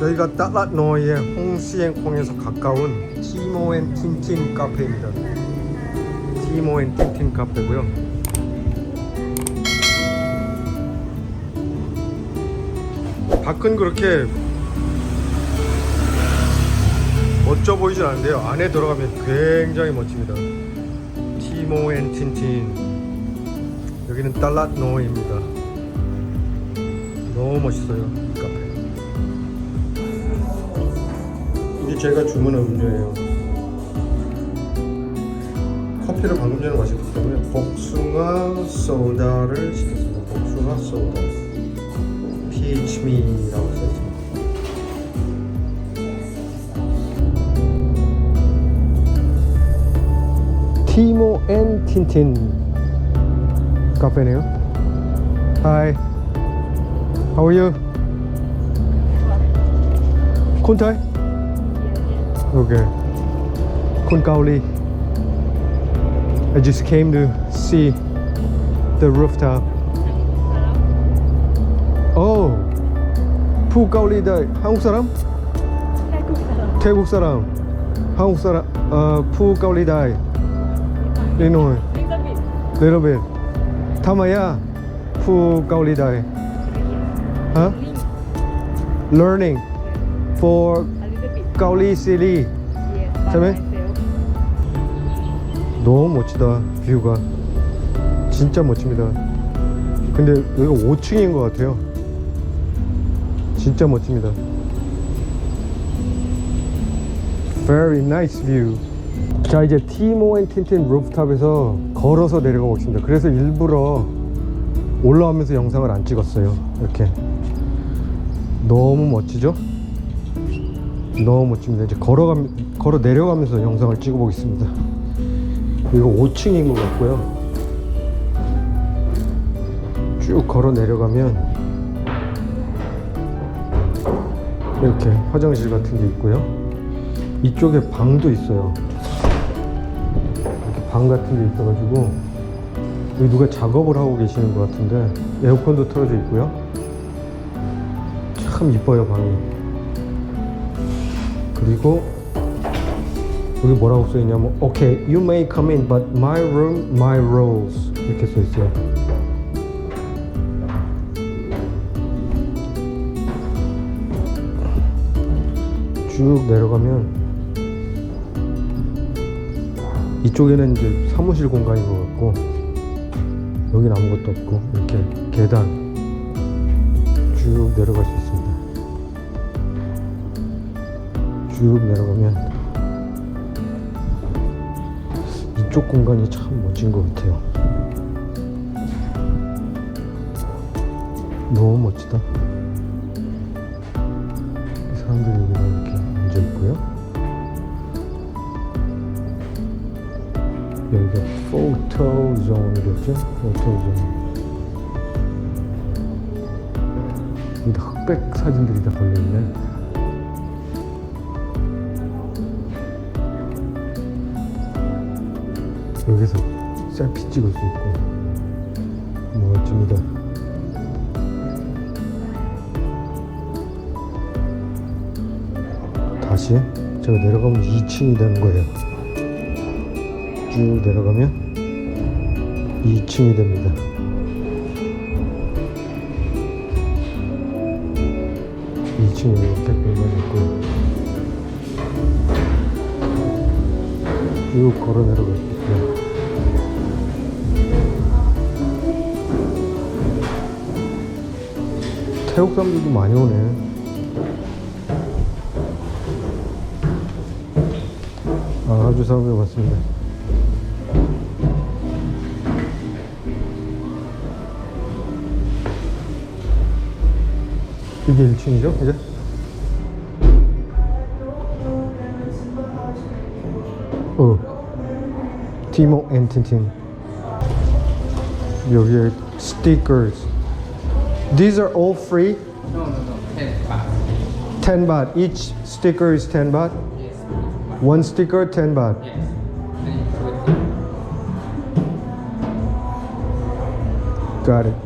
여기가 따랏노이의 홍시행콩에서 가까운 티모앤 틴틴 카페입니다. 티모앤 틴틴 카페고요. 밖은 그렇게 멋져 보이진 않은데요. 안에 들어가면 굉장히 멋집니다. 티모앤 틴틴 여기는 딸랏노이입니다. 너무 멋있어요. 이 카페. 이게 제가 주문한 음료예요. 커피를 방금 전에 마셨기 때문에 복숭아 소다를 시켰습니다. 복숭아 소다. 피치미라고 써있습니다. 티모 앤 틴틴 카페네요. Hi. How are you? 콘타이? Okay. Kunkauli. I just came to see the rooftop. Oh, 북가올리다 한국 사람? 태국 사람. 태국 사람. 한국 사람. 어, 북가올리다. Little bit. 타마야 북가올리다. Huh? Learning for 가올리 시리. Sabi? 너무 멋지다 뷰가. 진짜 멋집니다. 근데 여기가 5층인 것 같아요. 진짜 멋집니다. Very nice view. 자 이제 티모 앤 틴틴 루프탑에서 걸어서 내려가 보겠습니다. 그래서 일부러 올라오면서 영상을 안 찍었어요. 이렇게. 너무 멋지죠? 너무 멋집니다 이제 걸어가 걸어 내려가면서 영상을 찍어 보겠습니다 이거 5층인 것 같고요. 쭉 걸어 내려가면 이렇게 화장실 같은 게 있고요. 이쪽에 방도 있어요. 이렇게 방 같은 게 있어가지고 여기 누가 작업을 하고 계시는 것 같은데 에어컨도 틀어져 있고요. 참 이뻐요 방이. 그리고 여기 뭐라고 써 있냐면 Okay, you may come in but my room, my rules 이렇게 써 있어요. 쭉 내려가면 이쪽에는 이제 사무실 공간인 것 같고 여긴 아무것도 없고 이렇게 계단 쭉 내려갈 수 있습니 쭉 내려가면 이쪽 공간이 참 멋진 것 같아요. 너무 멋지다. 사람들이 여기다 이렇게 앉아 있고요. 여기가 포토 존이겠죠? 포토 존. 여기다 흑백 사진들이 다 걸려있네. 여기서 셀피 찍을 수 있고 멋집니다. 다시 제가 내려가면 2층이 되는 거예요. 쭉 내려가면 2층이 됩니다. 이층에 이렇게 공간이 있고요. 쭉 걸어 내려갈 수 있고요. 태국 사람들도 많이 오네. 아, 아주 사람들 많습니다. 이게 1층이죠, 이제? 어. 티모 앤 틴틴. 여기에 stickers. These are all free? No, no, no. 10 baht. 10 baht. Each sticker is 10 baht. Yes. One sticker 10 baht. Yes. Then you put it. Got it.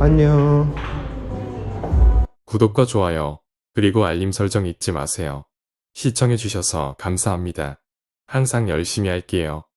안녕. 구독과 좋아요, 그리고 알림 설정 잊지 마세요. 시청해주셔서 감사합니다. 항상 열심히 할게요.